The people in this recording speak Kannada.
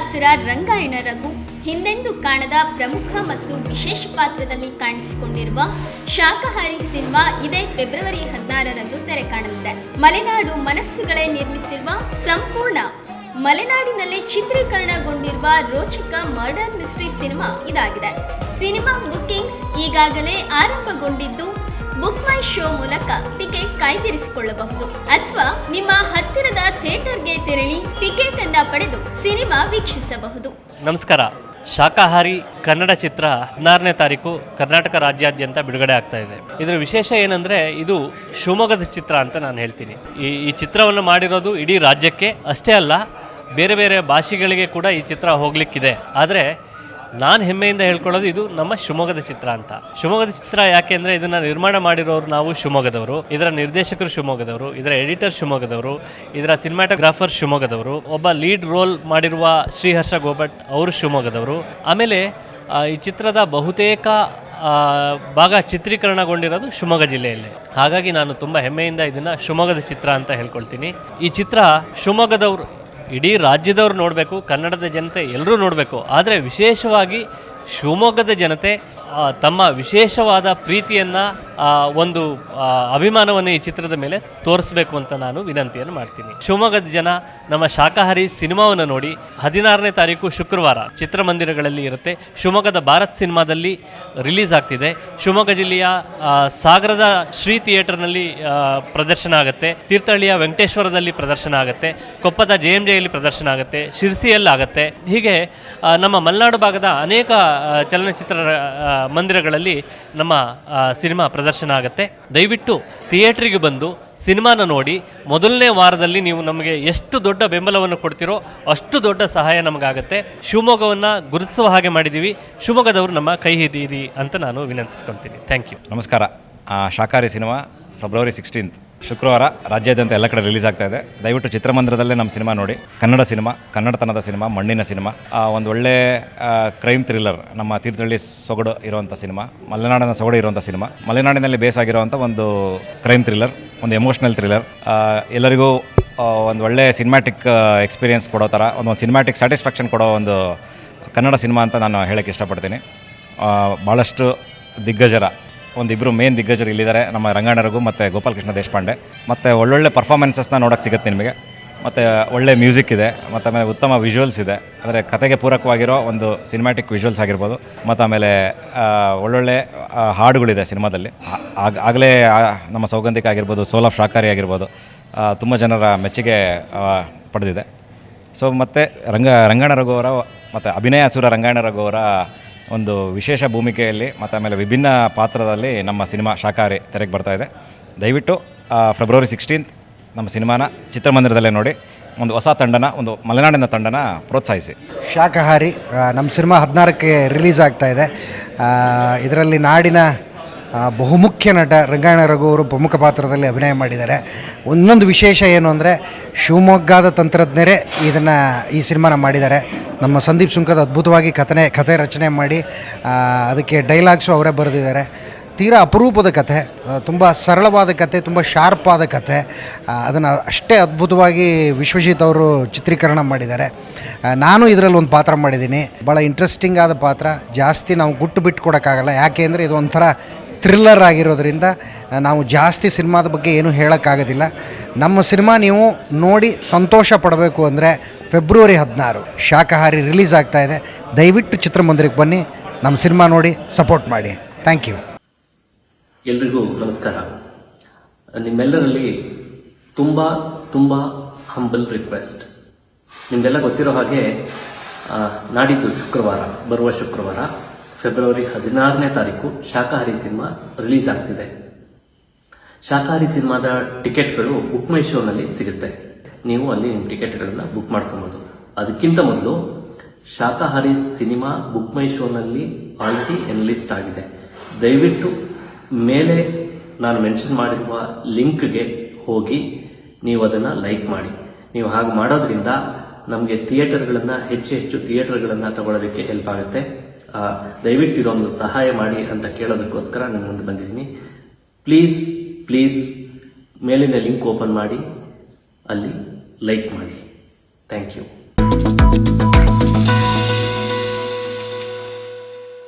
ಬಕಾಸುರ ರಂಗಾಯಣ ರಘು ಹಿಂದೆಂದು ಕಾಣದ ಪ್ರಮುಖ ಮತ್ತು ವಿಶೇಷ ಪಾತ್ರದಲ್ಲಿ ಕಾಣಿಸಿಕೊಂಡಿರುವ ಶಾಖಾಹಾರಿ ಸಿನಿಮಾ ಇದೇ ಫೆಬ್ರವರಿ ಹದಿನಾರರಂದು ತೆರೆ ಕಾಣಲಿದೆ. ಮಲೆನಾಡು ಮನಸ್ಸುಗಳೇ ನಿರ್ಮಿಸಿರುವ ಸಂಪೂರ್ಣ ಮಲೆನಾಡಿನಲ್ಲಿ ಚಿತ್ರೀಕರಣಗೊಂಡಿರುವ ರೋಚಕ ಮರ್ಡರ್ ಮಿಸ್ಟ್ರಿ ಸಿನಿಮಾ ಇದಾಗಿದೆ. ಸಿನಿಮಾ ಬುಕ್ಕಿಂಗ್ಸ್ ಈಗಾಗಲೇ ಆರಂಭಗೊಂಡಿದ್ದು ಬುಕ್ ಮೈ ಶೋ ಮೂಲಕ ಟಿಕೆಟ್ ಕಾಯ್ದಿರಿಸಿಕೊಳ್ಳಬಹುದು. ಅಥವಾ ನಿಮ್ಮ ಹತ್ತಿರದ ಥಿಯೇಟರ್ಗೆ ತೆರಳಿ ಟಿಕೆಟ್ ಅನ್ನ ಪಡೆದು ಸಿನಿಮಾ ವೀಕ್ಷಿಸಬಹುದು. ನಮಸ್ಕಾರ. ಶಾಖಾಹಾರಿ ಕನ್ನಡ ಚಿತ್ರ ಹದಿನಾರನೇ ತಾರೀಕು ಕರ್ನಾಟಕ ರಾಜ್ಯಾದ್ಯಂತ ಬಿಡುಗಡೆ ಆಗ್ತಾ ಇದೆ. ಇದರ ವಿಶೇಷ ಏನಂದರೆ ಇದು ಶಿವಮೊಗ್ಗದ ಚಿತ್ರ ಅಂತ ನಾನು ಹೇಳ್ತೀನಿ. ಈ ಈ ಚಿತ್ರವನ್ನು ಮಾಡಿರೋದು ಇಡೀ ರಾಜ್ಯಕ್ಕೆ ಅಷ್ಟೇ ಅಲ್ಲ, ಬೇರೆ ಬೇರೆ ಭಾಷೆಗಳಿಗೆ ಕೂಡ ಈ ಚಿತ್ರ ಹೋಗ್ಲಿಕ್ಕಿದೆ. ಆದರೆ ನಾನು ಹೆಮ್ಮೆಯಿಂದ ಹೇಳ್ಕೊಳ್ಳೋದು ಇದು ನಮ್ಮ ಶಿವಮೊಗ್ಗದ ಚಿತ್ರ ಅಂತ. ಶಿವಮೊಗ್ಗದ ಚಿತ್ರ ಯಾಕೆ ಅಂದರೆ ಇದನ್ನು ನಿರ್ಮಾಣ ಮಾಡಿರೋರು ನಾವು ಶಿವಮೊಗ್ಗದವರು, ಇದರ ನಿರ್ದೇಶಕರು ಶಿವಮೊಗ್ಗದವರು, ಇದರ ಎಡಿಟರ್ ಶಿವಮೊಗ್ಗದವರು, ಇದರ ಸಿನಿಮಾಟೋಗ್ರಾಫರ್ ಶಿವಮೊಗ್ಗದವರು, ಒಬ್ಬ ಲೀಡ್ ರೋಲ್ ಮಾಡಿರುವ ಶ್ರೀಹರ್ಷ ಗೋಭಟ್ ಅವರು ಶಿವಮೊಗ್ಗದವರು. ಆಮೇಲೆ ಈ ಚಿತ್ರದ ಬಹುತೇಕ ಭಾಗ ಚಿತ್ರೀಕರಣಗೊಂಡಿರೋದು ಶಿವಮೊಗ್ಗ ಜಿಲ್ಲೆಯಲ್ಲಿ. ಹಾಗಾಗಿ ನಾನು ತುಂಬ ಹೆಮ್ಮೆಯಿಂದ ಇದನ್ನು ಶಿವಮೊಗ್ಗದ ಚಿತ್ರ ಅಂತ ಹೇಳ್ಕೊಳ್ತೀನಿ. ಈ ಚಿತ್ರ ಶಿವಮೊಗ್ಗದವರು ಇಡೀ ರಾಜ್ಯದವ್ರು ನೋಡಬೇಕು ಕನ್ನಡದ ಜನತೆ ಎಲ್ಲರೂ ನೋಡಬೇಕು. ಆದರೆ ವಿಶೇಷವಾಗಿ ಶಿವಮೊಗ್ಗದ ಜನತೆ ತಮ್ಮ ವಿಶೇಷವಾದ ಪ್ರೀತಿಯನ್ನು ಒಂದು ಅಭಿಮಾನವನ್ನು ಈ ಚಿತ್ರದ ಮೇಲೆ ತೋರಿಸ್ಬೇಕು ಅಂತ ನಾನು ವಿನಂತಿಯನ್ನು ಮಾಡ್ತೀನಿ. ಶಿವಮೊಗ್ಗದ ಜನ ನಮ್ಮ ಶಾಖಾಹಾರಿ ಸಿನಿಮಾವನ್ನು ನೋಡಿ ಹದಿನಾರನೇ ತಾರೀಕು ಶುಕ್ರವಾರ ಚಿತ್ರಮಂದಿರಗಳಲ್ಲಿ ಇರುತ್ತೆ. ಶಿವಮೊಗ್ಗದ ಭಾರತ್ ಸಿನಿಮಾದಲ್ಲಿ ರಿಲೀಸ್ ಆಗ್ತಿದೆ. ಶಿವಮೊಗ್ಗ ಜಿಲ್ಲೆಯ ಸಾಗರದ ಶ್ರೀ ಥಿಯೇಟರ್ನಲ್ಲಿ ಪ್ರದರ್ಶನ ಆಗುತ್ತೆ. ತೀರ್ಥಹಳ್ಳಿಯ ವೆಂಕಟೇಶ್ವರದಲ್ಲಿ ಪ್ರದರ್ಶನ ಆಗುತ್ತೆ. ಕೊಪ್ಪದ ಜೆ ಎಂ ಜೆಯಲ್ಲಿ ಪ್ರದರ್ಶನ ಆಗುತ್ತೆ. ಶಿರ್ಸಿಯಲ್ಲಿ ಆಗುತ್ತೆ. ಹೀಗೆ ನಮ್ಮ ಮಲೆನಾಡು ಭಾಗದ ಅನೇಕ ಚಲನಚಿತ್ರ ಮಂದಿರಗಳಲ್ಲಿ ನಮ್ಮ ಸಿನಿಮಾ ಪ್ರದರ್ಶನ ಆಗುತ್ತೆ. ದಯವಿಟ್ಟು ಥಿಯೇಟ್ರಿಗೆ ಬಂದು ಸಿನಿಮಾನ ನೋಡಿ. ಮೊದಲನೇ ವಾರದಲ್ಲಿ ನೀವು ನಮಗೆ ಎಷ್ಟು ದೊಡ್ಡ ಬೆಂಬಲವನ್ನು ಕೊಡ್ತೀರೋ ಅಷ್ಟು ದೊಡ್ಡ ಸಹಾಯ ನಮಗಾಗುತ್ತೆ. ಶಿವಮೊಗ್ಗವನ್ನು ಗುರುತಿಸುವ ಹಾಗೆ ಮಾಡಿದ್ದೀವಿ. ಶಿವಮೊಗ್ಗದವರು ನಮ್ಮ ಕೈ ಹಿಡೀರಿ ಅಂತ ನಾನು ವಿನಂತಿಸ್ಕೊಳ್ತೀನಿ. ಥ್ಯಾಂಕ್ ಯು ನಮಸ್ಕಾರ. ಶಾಕಾಹಾರಿ ಸಿನಿಮಾ ಫೆಬ್ರವರಿ ಸಿಕ್ಸ್ಟೀನ್ತ್ ಶುಕ್ರವಾರ ರಾಜ್ಯಾದ್ಯಂತ ಎಲ್ಲ ಕಡೆ ರಿಲೀಸ್ ಆಗ್ತಾ ಇದೆ. ದಯವಿಟ್ಟು ಚಿತ್ರಮಂದಿರದಲ್ಲೇ ನಮ್ಮ ಸಿನಿಮಾ ನೋಡಿ. ಕನ್ನಡ ಸಿನಿಮಾ, ಕನ್ನಡತನದ ಸಿನಿಮಾ, ಮಣ್ಣಿನ ಸಿನಿಮಾ. ಒಂದು ಒಳ್ಳೆ ಕ್ರೈಮ್ ಥ್ರಿಲ್ಲರ್ ನಮ್ಮ ತೀರ್ಥಹಳ್ಳಿ ಸೊಗಡು ಇರುವಂಥ ಸಿನಿಮಾ, ಮಲೆನಾಡಿನ ಸೊಗಡು ಇರುವಂಥ ಸಿನಿಮಾ, ಮಲೆನಾಡಿನಲ್ಲಿ ಬೇಸ್ ಆಗಿರುವಂಥ ಒಂದು ಕ್ರೈಮ್ ಥ್ರಿಲ್ಲರ್ ಒಂದು ಎಮೋಷ್ನಲ್ ಥ್ರಿಲ್ಲರ್ ಎಲ್ಲರಿಗೂ ಒಂದು ಒಳ್ಳೆ ಸಿನಿಮ್ಯಾಟಿಕ್ ಎಕ್ಸ್ಪೀರಿಯೆನ್ಸ್ ಕೊಡೋ ಥರ ಒಂದು ಸಿನಿಮ್ಯಾಟಿಕ್ ಸ್ಯಾಟಿಸ್ಫ್ಯಾಕ್ಷನ್ ಕೊಡೋ ಒಂದು ಕನ್ನಡ ಸಿನಿಮಾ ಅಂತ ನಾನು ಹೇಳೋಕ್ಕೆ ಇಷ್ಟಪಡ್ತೀನಿ. ಭಾಳಷ್ಟು ದಿಗ್ಗಜರ ಒಂದಿಬ್ಬರು ಮೇನ್ ದಿಗ್ಗಜರು ಇಲ್ಲಿದ್ದಾರೆ. ನಮ್ಮ ರಂಗಾಣರಗು ಮತ್ತು ಗೋಪಾಲಕೃಷ್ಣ ದೇಶಪಾಂಡೆ. ಮತ್ತು ಒಳ್ಳೊಳ್ಳೆ ಪರ್ಫಾರ್ಮೆನ್ಸಸ್ನ ನೋಡೋಕ್ಕೆ ಸಿಗುತ್ತೆ ನಿಮಗೆ. ಮತ್ತು ಒಳ್ಳೆ ಮ್ಯೂಸಿಕ್ ಇದೆ. ಮತ್ತು ಆಮೇಲೆ ಉತ್ತಮ ವಿಜುವಲ್ಸ್ ಇದೆ. ಅಂದರೆ ಕತೆಗೆ ಪೂರಕವಾಗಿರೋ ಒಂದು ಸಿನಿಮ್ಯಾಟಿಕ್ ವಿಜುವಲ್ಸ್ ಆಗಿರ್ಬೋದು. ಮತ್ತು ಆಮೇಲೆ ಒಳ್ಳೊಳ್ಳೆ ಹಾಡುಗಳಿದೆ ಸಿನಿಮಾದಲ್ಲಿ. ಆಗಲೇ ನಮ್ಮ ಸೌಗಂಧಿಕ ಆಗಿರ್ಬೋದು, ಸೋಲ್ ಆಫ್ ಶಾಕಾರಿ ಆಗಿರ್ಬೋದು ತುಂಬ ಜನರ ಮೆಚ್ಚುಗೆ ಪಡೆದಿದೆ. ಸೊ ಮತ್ತು ರಂಗ ರಂಗಣ ರಘು ಅವರ, ಮತ್ತು ಅಭಿನಯ ಸೂರ ರಂಗಾಯಣ ರಘು ಅವರ ಒಂದು ವಿಶೇಷ ಭೂಮಿಕೆಯಲ್ಲಿ ಮತ್ತು ಆಮೇಲೆ ವಿಭಿನ್ನ ಪಾತ್ರದಲ್ಲಿ ನಮ್ಮ ಸಿನಿಮಾ ಶಾಖಾರಿ ತೆರೆಗೆ ಬರ್ತಾ ಇದೆ. ದಯವಿಟ್ಟು ಫೆಬ್ರವರಿ ಸಿಕ್ಸ್ಟೀನ್ತ್ ನಮ್ಮ ಸಿನಿಮಾನ ಚಿತ್ರಮಂದಿರದಲ್ಲೇ ನೋಡಿ, ಒಂದು ಹೊಸ ತಂಡನ, ಒಂದು ಮಲೆನಾಡಿನ ತಂಡನ ಪ್ರೋತ್ಸಾಹಿಸಿ. ಶಾಕಾಹಾರಿ ನಮ್ಮ ಸಿನಿಮಾ ಹದಿನಾರಕ್ಕೆ ರಿಲೀಸ್ ಆಗ್ತಾ ಇದೆ. ಇದರಲ್ಲಿ ನಾಡಿನ ಬಹುಮುಖ್ಯ ನಟ ರಂಗಾಯಣ ರಘು ಅವರು ಪ್ರಮುಖ ಪಾತ್ರದಲ್ಲಿ ಅಭಿನಯ ಮಾಡಿದ್ದಾರೆ. ಒಂದೊಂದು ವಿಶೇಷ ಏನು ಅಂದರೆ, ಶಿವಮೊಗ್ಗದ ತಂತ್ರಜ್ಞರೇ ಇದನ್ನು ಈ ಸಿನಿಮಾನ ಮಾಡಿದ್ದಾರೆ. ನಮ್ಮ ಸಂದೀಪ್ ಸುಂಕದ ಅದ್ಭುತವಾಗಿ ಕಥನೆ, ಕಥೆ ರಚನೆ ಮಾಡಿ ಅದಕ್ಕೆ ಡೈಲಾಗ್ಸು ಅವರೇ ಬರೆದಿದ್ದಾರೆ. ತೀರಾ ಅಪರೂಪದ ಕಥೆ ತುಂಬ ಸರಳವಾದ ಕಥೆ, ತುಂಬ ಶಾರ್ಪಾದ ಕಥೆ ಅದನ್ನು ಅಷ್ಟೇ ಅದ್ಭುತವಾಗಿ ವಿಶ್ವಜಿತ್ ಅವರು ಚಿತ್ರೀಕರಣ ಮಾಡಿದ್ದಾರೆ. ನಾನು ಇದರಲ್ಲಿ ಒಂದು ಪಾತ್ರ ಮಾಡಿದ್ದೀನಿ. ಭಾಳ ಇಂಟ್ರೆಸ್ಟಿಂಗ್ ಆದ ಪಾತ್ರ. ಜಾಸ್ತಿ ನಾವು ಗುಟ್ಟು ಬಿಟ್ಟು ಕೊಡೋಕ್ಕಾಗಲ್ಲ. ಯಾಕೆ ಅಂದರೆ ಇದು ಒಂಥರ ಥ್ರಿಲ್ಲರ್ ಆಗಿರೋದ್ರಿಂದ ನಾವು ಜಾಸ್ತಿ ಸಿನಿಮಾದ ಬಗ್ಗೆ ಏನೂ ಹೇಳೋಕ್ಕಾಗೋದಿಲ್ಲ. ನಮ್ಮ ಸಿನಿಮಾ ನೀವು ನೋಡಿ ಸಂತೋಷ ಪಡಬೇಕು ಅಂದರೆ ಫೆಬ್ರವರಿ ಹದಿನಾರು ಶಾಖಾಹಾರಿ ರಿಲೀಸ್ ಆಗ್ತಾ ಇದೆ. ದಯವಿಟ್ಟು ಚಿತ್ರಮಂದಿರಕ್ಕೆ ಬನ್ನಿ, ನಮ್ಮ ಸಿನಿಮಾ ನೋಡಿ ಸಪೋರ್ಟ್ ಮಾಡಿ. Thank you. ಎಲ್ರಿಗೂ ನಮಸ್ಕಾರ. ನಿಮ್ಮೆಲ್ಲರಲ್ಲಿ ತುಂಬ ತುಂಬ ಹಂಬಲ್ ರಿಕ್ವೆಸ್ಟ್ ನಿಮಗೆಲ್ಲ ಗೊತ್ತಿರೋ ಹಾಗೆ ನಾಡಿದ್ದು ಶುಕ್ರವಾರ, ಬರುವ ಶುಕ್ರವಾರ. ಫೆಬ್ರವರಿ ಹದಿನಾರನೇ ತಾರೀಕು ಶಾಕಾಹಾರಿ ಸಿನಿಮಾ ರಿಲೀಸ್ ಆಗ್ತಿದೆ. ಶಾಕಾಹಾರಿ ಸಿನಿಮಾದ ಟಿಕೆಟ್ಗಳು ಬುಕ್ ಮೈ ಶೋನಲ್ಲಿ ಸಿಗುತ್ತೆ. ನೀವು ಅಲ್ಲಿ ನಿಮ್ಮ ಟಿಕೆಟ್ಗಳನ್ನ ಬುಕ್ ಮಾಡ್ಕೊಬೋದು. ಅದಕ್ಕಿಂತ ಮೊದಲು ಶಾಖಾಹಾರಿ ಸಿನಿಮಾ ಬುಕ್ ಮೈ ಶೋನಲ್ಲಿ ಆಲ್ರೆಡಿ ಎನ್ಲಿಸ್ಟ್ ಆಗಿದೆ. ದಯವಿಟ್ಟು ಮೇಲೆ ನಾನು ಮೆನ್ಷನ್ ಮಾಡಿರುವ ಲಿಂಕ್ಗೆ ಹೋಗಿ ನೀವು ಅದನ್ನು ಲೈಕ್ ಮಾಡಿ. ನೀವು ಹಾಗೆ ಮಾಡೋದ್ರಿಂದ ನಮಗೆ ಥಿಯೇಟರ್ಗಳನ್ನು ಹೆಚ್ಚು ಹೆಚ್ಚು ಥಿಯೇಟರ್ಗಳನ್ನು ತಗೊಳ್ಳೋದಕ್ಕೆ ಹೆಲ್ಪ್ ಆಗುತ್ತೆ. ದಯವಿಟ್ಟು ಇದೊಂದು ಸಹಾಯ ಮಾಡಿ ಅಂತ ಕೇಳೋದಕ್ಕೋಸ್ಕರ ನಾನು ಮುಂದೆ ಬಂದಿದ್ದೀನಿ. ಪ್ಲೀಸ್ ಪ್ಲೀಸ್ ಮೇಲಿನ ಲಿಂಕ್ ಓಪನ್ ಮಾಡಿ, ಅಲ್ಲಿ ಲೈಕ್ ಮಾಡಿ. Thank you.